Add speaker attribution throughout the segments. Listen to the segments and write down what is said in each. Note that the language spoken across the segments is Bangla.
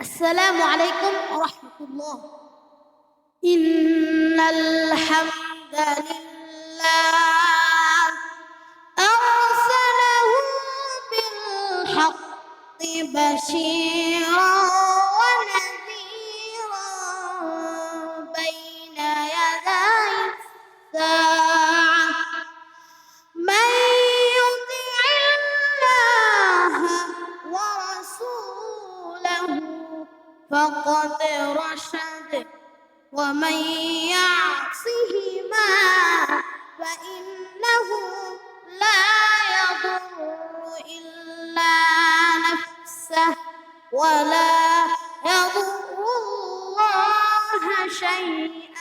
Speaker 1: السلام عليكم ورحمة الله. إن الحمد لله أرسله بالحق بشيرا. فقد رشد ومن يعصهما فإنه لا يضر إلا نفسه ولا يضر الله شيئا.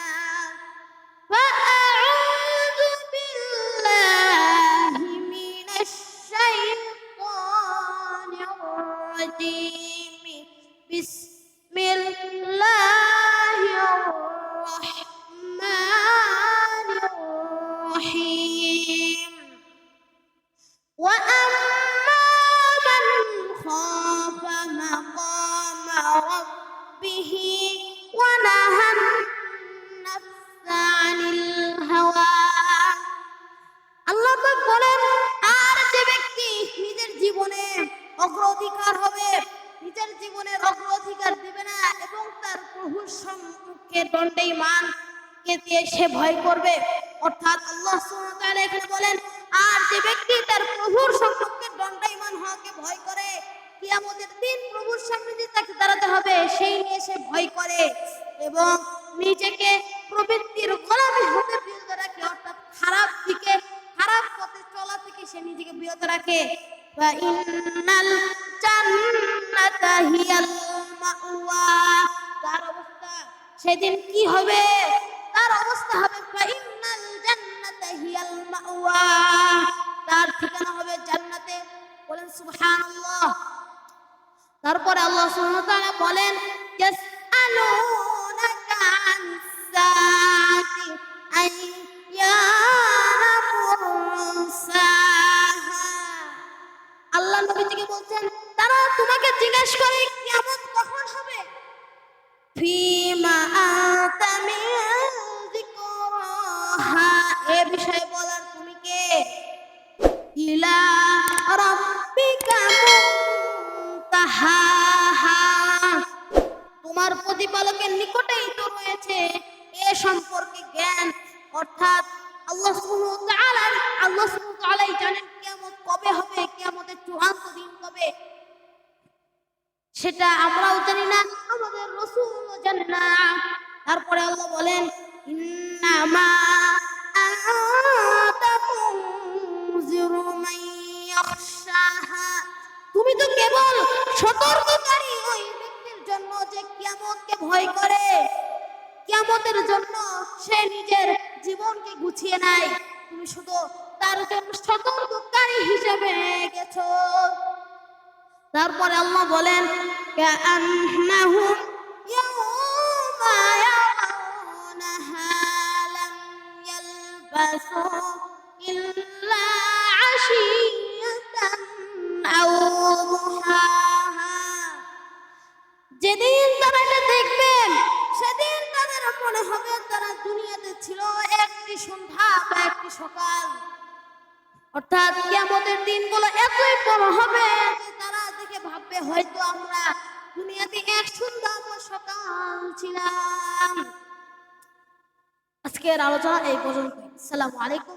Speaker 1: অগ্রাধিকার হবে, নিজের জীবনের অগ্রাধিকার দিবে না এবং তার প্রভুর সম্মুখে দণ্ডেই মানকে দিয়ে সে ভয় করবে, অর্থাৎ আল্লাহ সুবহানাহু এখানে বলেন আর যে ব্যক্তি তার প্রভুর সম্মুখে দণ্ডায়মান হওয়াকে ভয় করে, কিয়ামতের দিন প্রভুর সামনে যে তাকে দাঁড়াতে হবে, সেই নিয়ে সে ভয় করে এবং নিজেকে প্রবৃত্তির গোলামি হতে বিরত রাখে, অর্থাৎ খারাপ দিকে, খারাপ পথে চলা থেকে সে নিজেকে বিরত রাখে। ইন্নাল জান্নাতা মাওয়া তার অবস্থা সেদিন কি হবে? সুবহানাল্লাহ তারপরে আল্লাহ সুবহানাহু বলেন আনিস সাআতি আল্লাহ নবীজিকে বলছেন, তারা তোমাকে জিজ্ঞেস করে কিয়ামত কখন হবে? ফিমা আনতা এ বিষয়ে মুনতাহাহা তোমার প্রতিপালকের নিকটেই তো রয়েছে এ সম্পর্কে জ্ঞান। অর্থাৎ আল্লাহ আল্লাহ জানেন কিয়ামত কবে হবে, কিয়ামতের চূড়ান্ত দিন কবে। সেটা আমরাও জানি না, আমাদের রাসূলও জানে না। তারপরে আল্লাহ বলেন, ইন্নামা ভয় করে। কিয়ামতের জন্য সে নিজের জীবনকে গুছিয়ে নেয়। তুমি শুধু তার জন্য সতর্ককারী হিসেবে গেছো। তারপরে আল্লাহ বলেন ইয়ালবাসু দুনিয়াতে ছিল একটি সন্ধ্যা বা একটি সকাল। অর্থাৎ কিয়ামতের দিনগুলো এতই বড় হবে যে তারা দেখে ভাববে, হয়তো আমরা দুনিয়াতে এক বা সকাল ছিলাম। আজকের আলোচনা এই পর্যন্ত আসসালামু আলাইকুম